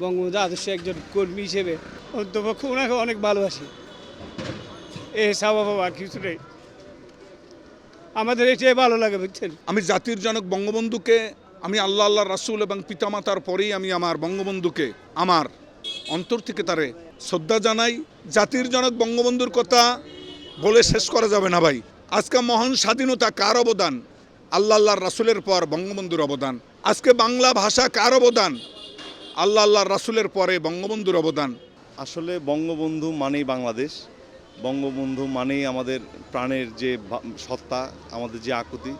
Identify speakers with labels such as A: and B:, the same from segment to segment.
A: বঙ্গবন্ধু আদর্শ একজন কর্মী হিসেবে অন্তপক্ষ ওনাকে অনেক ভালোবাসি। এ সাবা বাবা আর কিছু নেই। আমাদের এটাই ভালো লাগে, বুঝছেন?
B: আমি জাতির জনক বঙ্গবন্ধুকে, আমি আল্লাহ আল্লাহ রাসূল এবং পিতামাতার পরেই আমি আমার বঙ্গবন্ধুকে, আমার অন্তর থেকে তারে শ্রদ্ধা জানাই। জাতির জনক বঙ্গবন্ধুর কথা বলে শেষ করা যাবে না ভাই। আজকে মহান স্বাধীনতা কার অবদান? আল্লাহ আল্লাহর রাসূলের পর বঙ্গবন্ধুর অবদান। আজকে বাংলা ভাষা কার অবদান? আল্লাহ আল্লাহর রাসুলের পরে বঙ্গবন্ধুর অবদান।
C: আসলে বঙ্গবন্ধু মানেই বাংলাদেশ। বঙ্গবন্ধু মানেই আমাদের প্রাণের যে সত্তা, আমাদের যে আকুতি।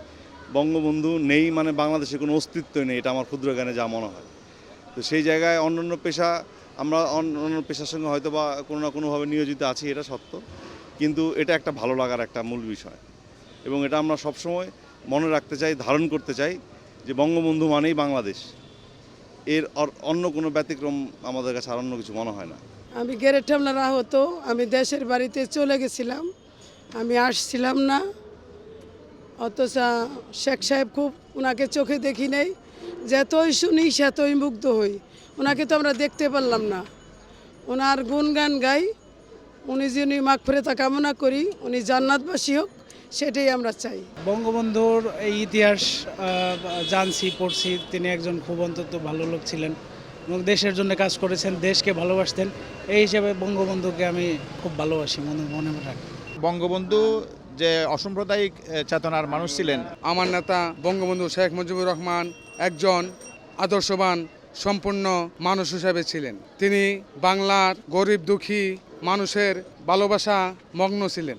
C: বঙ্গবন্ধু নেই মানে বাংলাদেশে কোনো অস্তিত্বই নেই, এটা আমার ক্ষুদ্র জ্ঞানে যা মনে হয়। তো সেই জায়গায় অন্যান্য পেশা, আমরা অন্যান্য পেশার সঙ্গে হয়তো বা কোনো না কোনোভাবে নিয়োজিত আছি, এটা সত্য। কিন্তু এটা একটা ভালো লাগার একটা মূল বিষয়। এবং এটা আমরা সবসময় মনে রাখতে চাই, ধারণ করতে চাই যে বঙ্গবন্ধু মানেই বাংলাদেশ। এর অন্য কোনো ব্যতিক্রম আমাদের কাছে আর অন্য কিছু মনে হয় না।
D: আমি গেরেট ঠামলার আহত, আমি দেশের বাড়িতে চলে গেছিলাম। আমি আসছিলাম না, অথচ শেখ সাহেব খুব ওনাকে চোখে দেখি নেই। যতই শুনি সেতই মুগ্ধ হই। ওনাকে তো আমরা দেখতে পারলাম না। ওনার গুণগান গাই। উনি যিনি মাগ ফেরেতা কামনা করি, উনি জান্নাতবাসী হোক সেটাই আমরা চাই।
A: বঙ্গবন্ধুর এই ইতিহাস জানছি পড়ছি। তিনি একজন খুব অন্তত ভালো লোক ছিলেন এবং দেশের জন্য কাজ করেছেন দেশকে ভালোবাসতেন। এই হিসেবে বঙ্গবন্ধুকে আমি খুব ভালোবাসি মনে মনে রাখি।
E: বঙ্গবন্ধু যে অসাম্প্রদায়িক চেতনার মানুষ ছিলেন
F: আমার নেতা বঙ্গবন্ধু শেখ মুজিবুর রহমান একজন আদর্শবান সম্পূর্ণ মানুষ হিসেবে ছিলেন। তিনি বাংলার গরিব দুঃখী মানুষের ভালোবাসা মগ্ন ছিলেন।